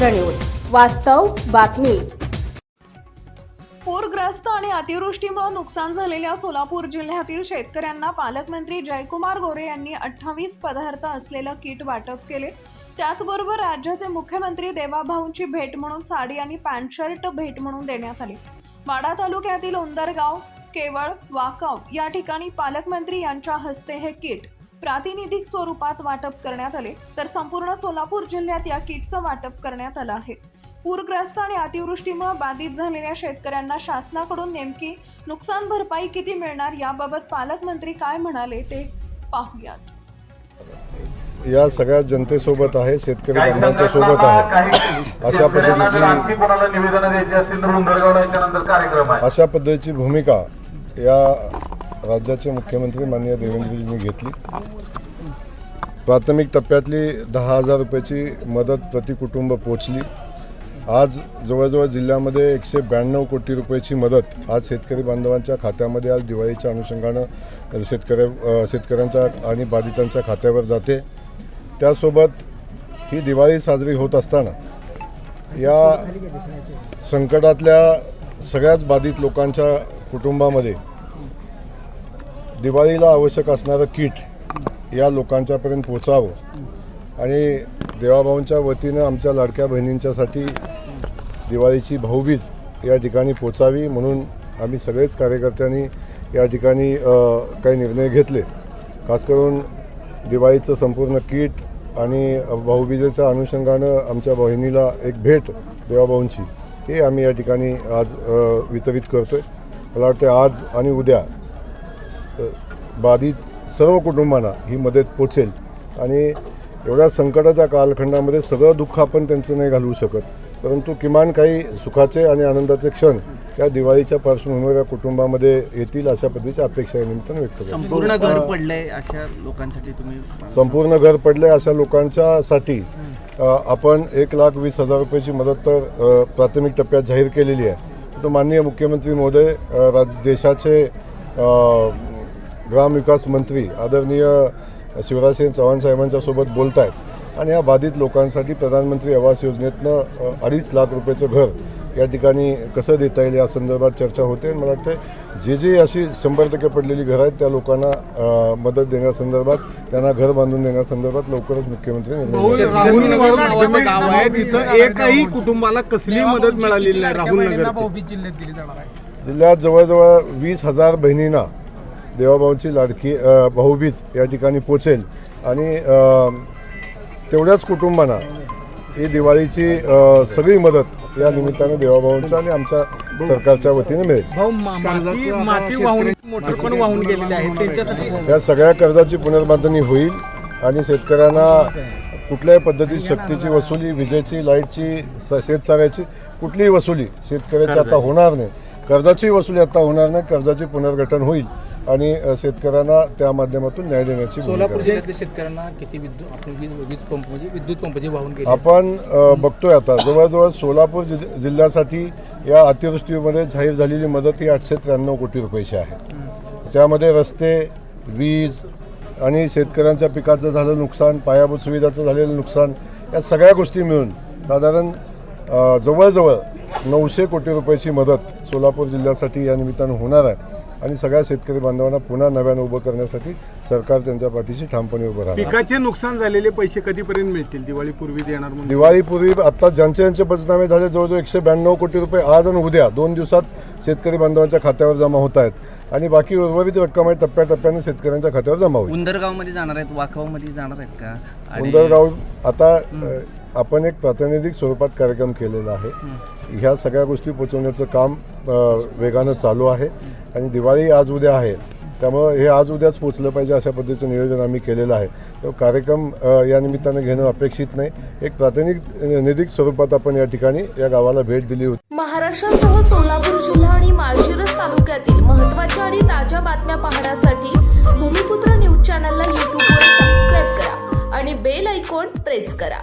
वास्तव बातमी. पूरग्रस्त आणि अतिवृष्टीमुळे नुकसान झालेल्या सोलापूर जिल्ह्यातील शेतकऱ्यांना पालकमंत्री जयकुमार गोरे यांनी अठ्ठावीस पदार्थ असलेलं किट वाटप केले. त्याचबरोबर राज्याचे मुख्यमंत्री देवाभाऊंची भेट म्हणून साडी आणि पॅन्ट शर्ट भेट म्हणून देण्यात आली. वाडा तालुक्यातील उंदरगाव केवळ वाकाव या ठिकाणी पालकमंत्री यांच्या हस्ते हे किट प्रातिनिधिक स्वरूपात वाटप करण्यात आले. तर संपूर्ण सोलापूर जिल्ह्यात या किटचं वाटप करण्यात आलं आहे. पूरग्रस्त आणि अतिवृष्टीमुळे बाधित झालेल्या शेतकऱ्यांना शासनाकडून नेमकी नुकसान भरपाई किती मिळणार याबाबत पालकमंत्री काय म्हणाले ते पाहूयात. या सगळ्या जनतेसोबत आहे शेतकरी बांधवांच्या सोबत आहे. अशा पद्धतीची अशा पद्धतीची भूमिका या राज्याचे मुख्यमंत्री माननीय देवेंद्रजींनी घेतली. प्राथमिक टप्प्यातली दहा हजार रुपयाची मदत प्रति कुटुंब पोचली आज जवळजवळ जिल्ह्यामध्ये एकशे ब्याण्णव कोटी रुपयाची मदत आज शेतकरी बांधवांच्या खात्यामध्ये आज दिवाळीच्या अनुषंगानं शेतकऱ्या शेतकऱ्यांच्या आणि बाधितांच्या खात्यावर जाते. त्यासोबत ही दिवाळी साजरी होत असताना या संकटातल्या सगळ्याच बाधित लोकांच्या कुटुंबामध्ये दिवाळीला आवश्यक असणारं किट या लोकांच्यापर्यंत पोचावं. आणि देवाभाऊंच्या वतीनं आमच्या लाडक्या बहिणींच्यासाठी दिवाळीची भाऊबीज या ठिकाणी पोचावी म्हणून आम्ही सगळेच कार्यकर्त्यांनी या ठिकाणी काही निर्णय घेतले. खास करून दिवाळीचं संपूर्ण किट आणि भाऊबीजेच्या अनुषंगानं आमच्या बहिणीला एक भेट देवाभाऊंची हे आम्ही या ठिकाणी आज वितरित करतो आहे मला वाटते आज आणि उद्या बाधित सर्व कुटुंबांना ही मदत पोचेल. आणि एवढ्या संकटाच्या कालखंडामध्ये सगळं दुःख आपण त्यांचं नाही घालवू शकत. परंतु किमान काही सुखाचे आणि आनंदाचे क्षण या दिवाळीच्या पार्श्वभूमीवर या कुटुंबामध्ये येतील अशा पद्धतीची अपेक्षा या निमित्तानं व्यक्त करतो. संपूर्ण घर पडलंय अशा लोकांसाठी तुम्ही संपूर्ण घर पडले अशा लोकांच्यासाठी आपण एक लाख वीस हजार रुपयाची मदत तर प्राथमिक टप्प्यात जाहीर केलेली आहे. तो माननीय मुख्यमंत्री महोदय देशाचे ग्रामविकास मंत्री आदरणीय शिवराजसिंह चव्हाण साहेबांच्या सोबत बोलत आहेत आणि या बाधित लोकांसाठी प्रधानमंत्री आवास योजनेतनं अडीच लाख रुपयाचं घर या ठिकाणी कसं देता येईल या संदर्भात चर्चा होते. आणि मला वाटतं जे जे अशी शंभर टक्के पडलेली घरं आहेत त्या लोकांना मदत देण्यासंदर्भात त्यांना घर बांधून देण्यासंदर्भात लवकरच मुख्यमंत्री निर्णय घेतील. राहुल नगर नावाचं गाव आहे तिथं एकही कुटुंबाला कसली मदत मिळालेली नाही राहुल नगर भाऊबीज जिल्ह्यात दिली जाणार आहे. जिल्ह्यात जवळजवळ वीस हजार बहिणींना देवाभाऊंची लाडकी भाऊबीज या ठिकाणी पोचेल. आणि तेवढ्याच कुटुंबांना ही दिवाळीची सगळी मदत या निमित्तानं देवाभाऊंच्या आणि आमच्या सरकारच्या वतीने मिळेल. भाऊ मा- माती माती वाहून मोटर पण वाहून गेलेले आहेत त्यांच्यासाठी या सगळ्या कर्जाची पुनर्बांधणी होईल आणि शेतकऱ्यांना कुठल्याही पद्धतीची शक्तीची वसुली विजेची लाईटची स- शेतसाऱ्याची कुठलीही वसुली शेतकऱ्याची आता होणार नाही. कर्जाची वसुली आता होणार नाही. कर्जाची पुनर्गठन होईल. आणि शेतकऱ्यांना त्या माध्यमातून न्याय देण्याची सोलापूर. जिल्ह्यातल्या शेतकऱ्यांना किती विद्युत आपण वीज पंप म्हणजे विद्युत पंप जे वाहून गेले. आपण बघतोय आता जवळजवळ सोलापूर जि- जिल्ह्यासाठी या अतिवृष्टीमध्ये जाहीर झालेली मदत ही आठशे त्र्याण्णव कोटी रुपयाची आहे. त्यामध्ये रस्ते वीज आणि शेतकऱ्यांच्या पिकाचं झालं नुकसान पायाभूत सुविधाचं झालेलं नुकसान या सगळ्या गोष्टी मिळून साधारण जवळजवळ नऊशे कोटी रुपयाची मदत सोलापूर जिल्ह्यासाठी या निमित्तानं होणार आहे. आणि सगळ्या शेतकरी बांधवांना पुन्हा नव्यानं उभं करण्यासाठी सरकार त्यांच्या पाठीशी ठामपणे उभं राहणार. पिकाचे नुकसान झालेले पैसे कधीपर्यंत मिळतील? दिवाळी पूर्वी देणार म्हणून. दिवाळीपूर्वी आता ज्यांचे ज्यांचे पंचनामे झाले जवळजवळ एकशे ब्याण्णव कोटी रुपये आज आणि उद्या दोन दिवसात शेतकरी बांधवांच्या खात्यावर जमा होत आहेत. आणि बाकी उर्वरित रक्कम आहे टप्प्याटप्प्याने शेतकऱ्यांच्या खात्यावर जमा होईल. उंदरगावमध्ये जाणार आहेत वाखावमध्ये जाणार आहेत का? आणि उंदरगाव आता अ, आपण एक प्रातिनिधिक स्वरूपात कार्यक्रम केलेला आहे. ह्या सगळ्या गोष्टी पोचवण्याचं काम अ, वेगानं चालू आहे. आणि दिवाळी आज उद्या आहे. त्यामुळं हे आज उद्याच पोचलं पाहिजे अशा पद्धतीचं नियोजन आम्ही केलेलं आहे. तो कार्यक्रम या निमित्तानं घेणं अपेक्षित नाही. एक प्राथमिक निधिक स्वरूपात आपण या ठिकाणी या गावाला भेट दिली होती. महाराष्ट्रासह सोलापूर जिल्हा आणि माळशिरस तालुक्यातील महत्त्वाच्या आणि ताज्या बातम्या पाहण्यासाठी भूमिपुत्र न्यूज चॅनलला यूट्यूबवर सबस्क्राईब करा आणि बेल आयकॉन प्रेस करा.